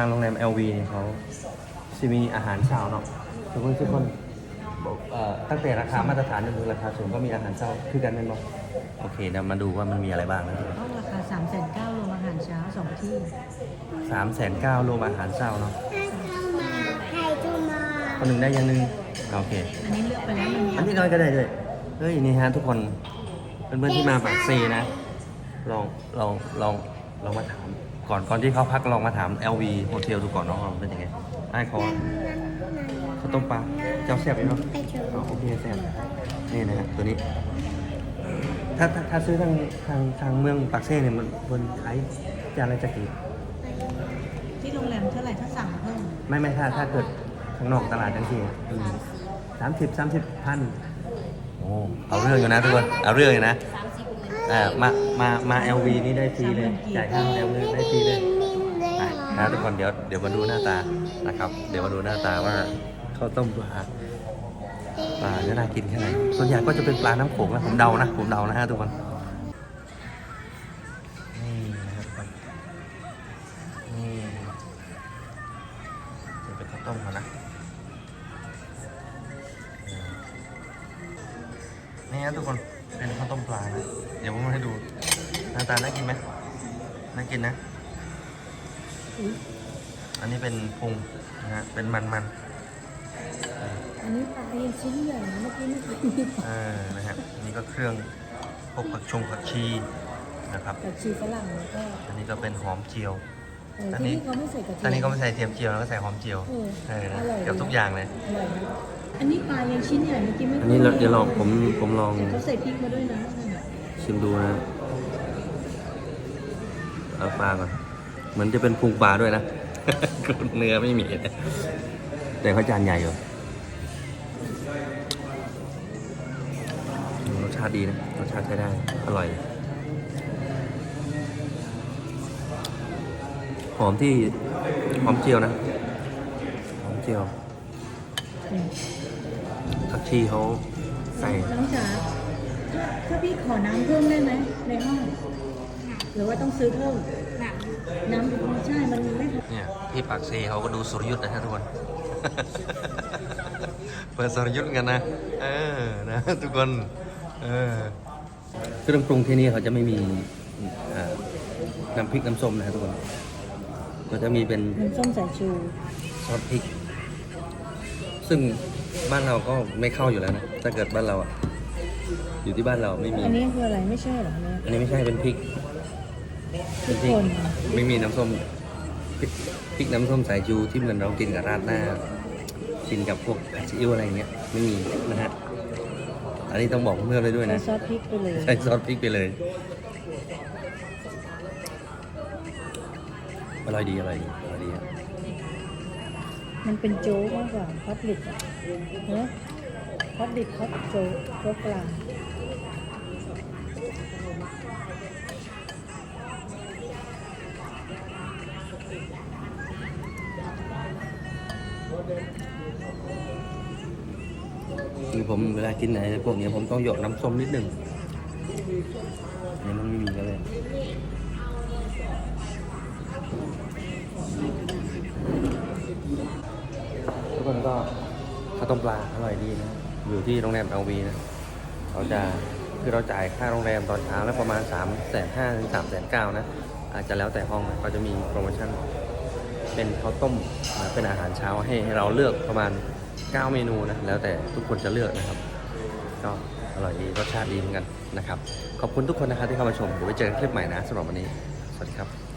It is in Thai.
างโรงแรม LV เนี่ยเขาจะมีอาหารเช้าเนาะทุกคนทุกคนบอกเอ่อตั้งแต่ราคามาตรฐานจนถึงราคาสูงก็มีอาหารเช้าคือกันแม่นบ่โอเคเดี๋ยวมาดูว่ามันมีอะไรบ้างนะก็ราคา3ามแสนเก้ารวมอาหารเช้าสองที่สามแสนเก้ารวมอาหารเช้าเนาะใครจะมาคนหนึ่งได้อยังหนึ่งโอเค อันนี้เลือกไปแล้วมันมีอันนี้น้อยก็ได้ด้วยเฮ้ยนี่ฮะทุกคนเพื่อนๆที่มาปากเซนะลองลองลองลองมาถาม ก่อนก่อนที่เขาพักลองมาถาม LV โฮเทลดูก่อนเนาะว่ามันเป็นยังไงไอ้ขอข้าวต้มปลาเจ้าแซ่บเลยเนาะไปเถอ๋ออะโอเคแซ่บนี่นะฮะตัวนี้ ถ้าถ้าถ้าซื้อทางทางทางเมืองปากเซ่เนี่ยมันบนขายจานละจะกี่ที่โรงแรมเท่าไหร่ถ้าสั่งเพิ่มไม่ไม่ถ้าถ้าเกิดข้างนอกตลาดจังที่สามสิบสามสิบพันโอ้เอาเรื่องอยู่นะทุกคนเอาเรื่องอยู่นะ อ่ามามามา LV นี่ได้ฟรีเลยจ่ายค่าโรงแรมเลยได้ฟรีเลยมินเลยไปนะทุกคนเดี๋ยวเดี๋ยวมาดูหน้าตานะครับ เดี๋ยวมาดูหน้าตาว่าข้าวต้มปลาปลาจะน่ากินแค่ไหนส่วนใหญ่ก็จะเป็นปลาน้ำโขงนะผมเดานะผมเดานะฮะทุกคนนี่นะครับนี่จะเป็นข้าวต้มเขานะนี่นะทุกคน เป็นข้าวต้มปลานะ เดี๋ยวผมมาให้ดูหน้าตาน่ากินไหมน่ากินนะ อันนี้เป็นพุงนะฮะ เป็นมันมันอันนี้ปลาเองชิ้นใหญ่นะเมื่อกี้ไม่เคยมีๆเออนะฮะอันนี้ก็เครื่องพวกผักชงผักชีนะครับกับชีฝรั่งแล้วก็อันนี้ก็เป็นหอมเจียว เอออันที่นี้ นี่เขาไม่ใส่กระเทียม ตอนนี้ก็ไม่ใส่เทียมเจียวแล้วก็ใส่หอมเจียว เออเออนะอร่อย เกือบทุกอย่างเลย อร่อยนะ อันนี้ปลายังชิ้นใหญ่เมื่อกี้ไม่คอันนี้เราเดี๋ยวลองผมผมลองแต่เขาใส่พริกมาด้วยนะนั่นน่ะชิมดูนะเอาปลาก่อนเหมือนจะเป็นพุงปลาด้วยนะเนื้อไม่มีนะแต่เขาจานใหญ่อยู่อืมรสชาติดีนะรสชาติใช้ได้ อร่อย หอมที่หอมเจียวนะ หอมเจียวอืม ผักชีเขาใส่น้องจ๋าถ้าถ้าพี่ขอน้ำเพิ่มได้ไหมในห้องหรือว่าต้องซื้อเพิ่มน้ำใช่ มันไม่พอเนี่ยที่ปากเซเขาก็ดูสุรยุทธ์นะฮะทุกคน เปิดสุรยุทธ์กันนะเออนะทุกคนเออเครื่องปรุงที่นี่เขาจะไม่มีอ่าน้ำพริกน้ำส้มนะฮะทุกคนก็จะมีเป็นน้ำส้มสายชูซอสพริก ซึ่ง บ้านเราก็ไม่เข้าอยู่แล้วนะ ถ้าเกิดบ้านเราอะอยู่ที่บ้านเราไม่มี อันนี้คืออะไรไม่ใช่เหรอเนี่ย อันนี้ไม่ใช่เป็นพริกทุเป็นพริกกคน ไม่มีน้ำส้มพริกพริกน้ำส้มสายชูที่เหมือนเรากินกับราดหน้า กินกับพวกผัดซีอิ๊วอะไรอย่างเงี้ยไม่มีนะฮะ อันนี้ต้องบอกเพื่อนเลยด้วยใส่นะ ซอสพริกไปเลยใส่ซอสพริกไปเลย อร่อยดีอร่อยดีอร่อยดีครับ มันเป็นโจ๊กมากกว่าพับดิบเนอะพับดิบพับโจ๊กโจ๊กกลางคือผมเวลากินอะไรพวกนี้ผมต้องหยดน้ำส้มนิดหนึ่งนนี้มันไม่มีก็เลย คนก็ข้าวต้มปลาอร่อยดีนะอยู่ที่โรงแรมเอลวีนะเขาจะคือเราจ่ายค่าโรงแรมตอนเช้าแล้วประมาณ3ามแสนห้าถึงสามแสนเก้านะ อาจจะแล้วแต่ห้องนะก็จะมีโปรโมชั่น เป็นข้าวต้มเป็นอาหารเช้าให้ให้เราเลือกประมาณ 9 เมนูนะ แล้วแต่ทุกคนจะเลือกนะครับ ก็อร่อยดีรสชาติดีเหมือนกันนะครับ ขอบคุณทุกคนนะครับที่เข้ามาชมเดี๋ยวไว้เจอกันคลิปใหม่นะสำหรับวันนี้ สวัสดีครับ